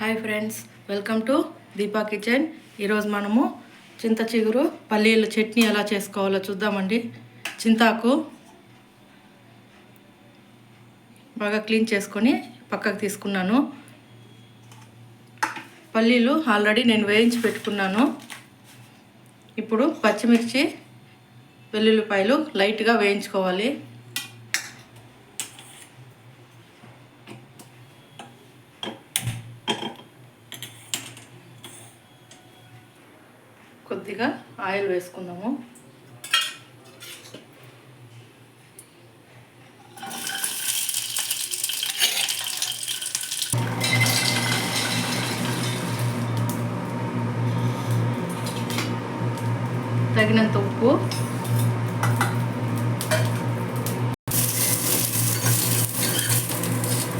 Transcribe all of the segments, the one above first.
Hi friends welcome to Deepa kitchen. ఈరోజు మనము చింత చిగురు పల్లీల చట్నీ ఎలా చేసుకోవాలో చూద్దామండి. చింతాకు బాగా క్లీన్ చేసుకొని పక్కకు తీసుకున్నాను. పల్లీలు ఆల్రెడీ నేను వేయించి పెట్టుకున్నాను. ఇప్పుడు పచ్చిమిర్చి వెల్లుల్లిపాయలు లైట్గా వేయించుకోవాలి. కొద్దిగా ఆయిల్ వేసుకుందాము. తగినంత ఉప్పు.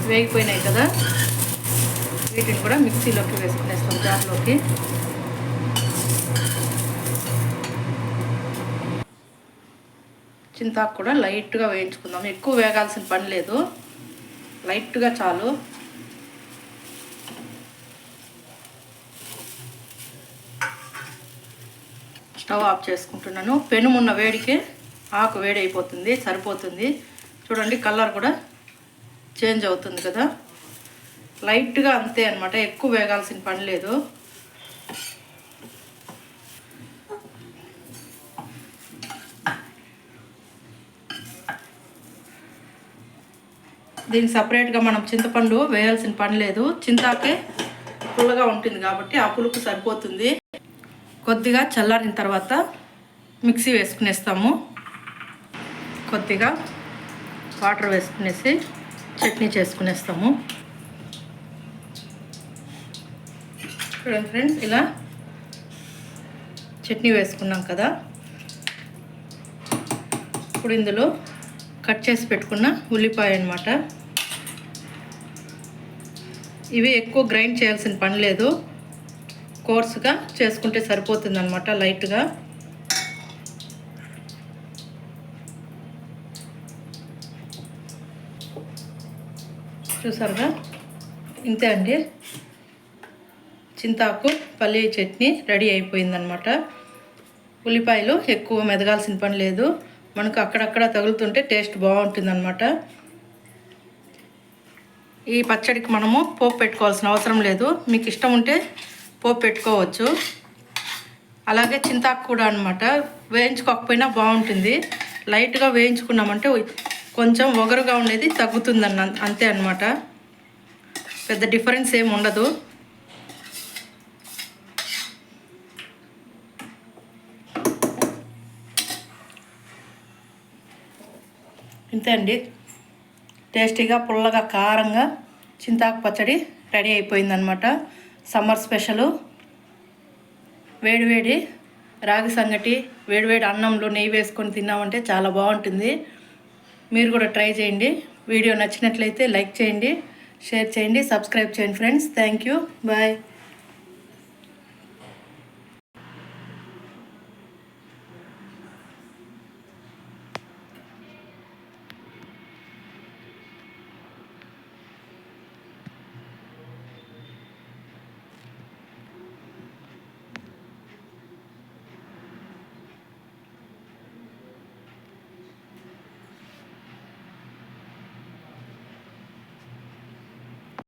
వేగిపోయినాయి కదా. వీటిని కూడా మిక్సీలోకి వేసుకునేస్తాం జార్లోకి. చింతాకు కూడా లైట్గా వేయించుకుందాం. ఎక్కువ వేగాల్సిన పని లేదు. లైట్గా చాలు. స్టవ్ ఆఫ్ చేసుకుంటున్నాను. పెనుమున్న వేడికి ఆకు వేడి అయిపోతుంది సరిపోతుంది. చూడండి కలర్ కూడా చేంజ్ అవుతుంది కదా. లైట్గా అంతే అనమాట ఎక్కువ వేగాల్సిన పని లేదు. దీనికి సపరేట్గా మనం చింతపండు వేయాల్సిన పని లేదు. చింతాకే పుల్లగా ఉంటుంది కాబట్టి ఆ పులుపు సరిపోతుంది. కొద్దిగా చల్లారిన తర్వాత మిక్సీ వేసుకునేస్తాము. కొద్దిగా వాటర్ వేసుకునేసి చట్నీ చేసుకునేస్తాము. చూడండి ఫ్రెండ్స్ ఇలా చట్నీ వేసుకున్నాం కదా. ఇప్పుడు ఇందులో కట్ చేసి పెట్టుకున్న ఉల్లిపాయ అనమాట ఇవి ఎక్కువ గ్రైండ్ చేయాల్సిన పని లేదు. కోర్సుగా చేసుకుంటే సరిపోతుంది అనమాట లైట్గా. చూసారుగా? ఇంతే అండి. చింతాకు పల్లీ చట్నీ రెడీ అయిపోయిందనమాట ఉల్లిపాయలు ఎక్కువ మెదగాల్సిన పని లేదు. మనకు అక్కడక్కడ తగులుతుంటే టేస్ట్ బాగుంటుందన్నమాట. ఈ పచ్చడికి మనము పోపు పెట్టుకోవాల్సిన అవసరం లేదు. మీకు ఇష్టం ఉంటే పోపు పెట్టుకోవచ్చు. అలాగే చింతాకు కూడా అనమాట వేయించుకోకపోయినా బాగుంటుంది. లైట్గా వేయించుకున్నామంటే కొంచెం ఒగరుగా ఉండేది తగ్గుతుందన్న అంతే అనమాట పెద్ద డిఫరెన్స్ ఏమి ఉండదు. ఇంతే అండి. టేస్టీగా పుల్లగా కారంగా చింతాకు పచ్చడి రెడీ అయిపోయిందనమాట సమ్మర్ స్పెషలు. వేడివేడి రాగి సంగటి వేడివేడి అన్నంలో నెయ్యి వేసుకొని తిన్నామంటే చాలా బాగుంటుంది. మీరు కూడా ట్రై చేయండి. వీడియో నచ్చినట్లయితే లైక్ చేయండి షేర్ చేయండి సబ్స్క్రైబ్ చేయండి ఫ్రెండ్స్. Thank you. బాయ్.